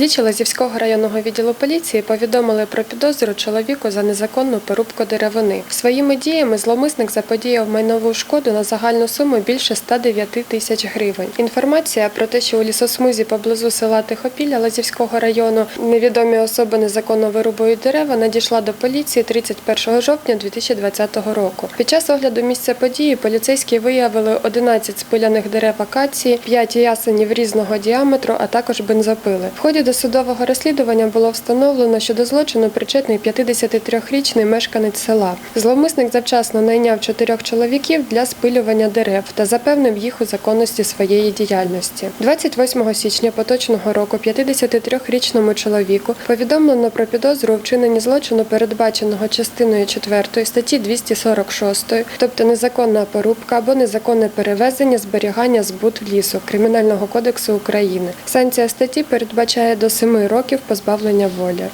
Слідчі Лазівського районного відділу поліції повідомили про підозру чоловіку за незаконну порубку деревини. Своїми діями зловмисник заподіяв майнову шкоду на загальну суму більше 109 тисяч гривень. Інформація про те, що у лісосмузі поблизу села Тихопілля Лазівського району невідомі особи незаконно вирубують дерева, надійшла до поліції 31 жовтня 2020 року. Під час огляду місця події поліцейські виявили 11 спиляних дерев акації, 5 ясенів різного діаметру, а також бензопили. В ході досудового розслідування було встановлено, що до злочину причетний 53-річний мешканець села. Зловмисник завчасно найняв чотирьох чоловіків для спилювання дерев та запевнив їх у законності своєї діяльності. 28 січня поточного року 53-річному чоловіку повідомлено про підозру у вчиненні злочину, передбаченого частиною 4 статті 246, тобто незаконна порубка або незаконне перевезення, зберігання, збут лісу Кримінального кодексу України. Санкція статті передбачає до 7 років позбавлення волі.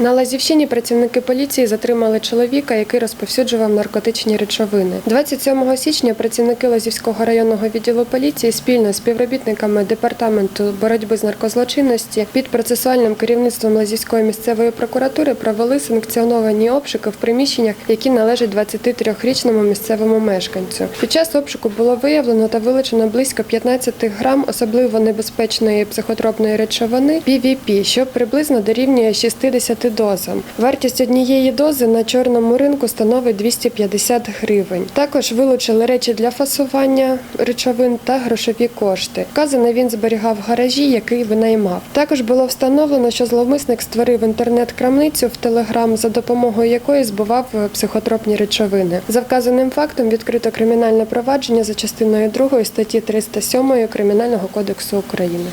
На Лазівщині працівники поліції затримали чоловіка, який розповсюджував наркотичні речовини. 27 січня працівники Лазівського районного відділу поліції спільно з співробітниками департаменту боротьби з наркозлочинності під процесуальним керівництвом Лазівської місцевої прокуратури провели санкціоновані обшуки в приміщеннях, які належать 23-річному місцевому мешканцю. Під час обшуку було виявлено та вилучено близько 15 грам особливо небезпечної психотропної речовини PVP, що приблизно дорівнює 60 дозам. Вартість однієї дози на чорному ринку становить 250 гривень. Також вилучили речі для фасування речовин та грошові кошти. Вказане він зберігав в гаражі, який винаймав. Також було встановлено, що зловмисник створив інтернет-крамницю в Телеграм, за допомогою якої збував е, психотропні речовини. За вказаним фактом відкрито кримінальне провадження за частиною 2 статті 307 Кримінального кодексу України.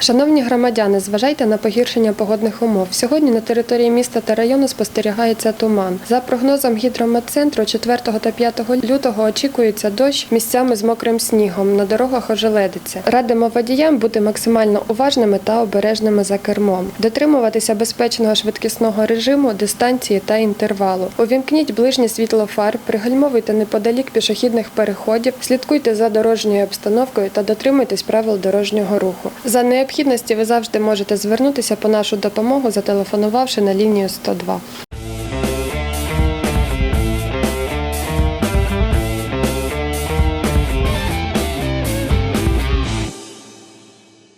Шановні громадяни, зважайте на погіршення погодних умов. Сьогодні на території міста та району спостерігається туман. За прогнозом гідрометцентру 4 та 5 лютого очікується дощ місцями з мокрим снігом. На дорогах ожеледиться. Радимо водіям бути максимально уважними та обережними за кермом, дотримуватися безпечного швидкісного режиму, дистанції та інтервалу. Увімкніть ближнє світло фар, пригальмовуйте неподалік пішохідних переходів, слідкуйте за дорожньою обстановкою та дотримуйтесь правил дорожнього руху. За необхідності ви завжди можете звернутися по нашу допомогу, зателефонувавши на лінію 102.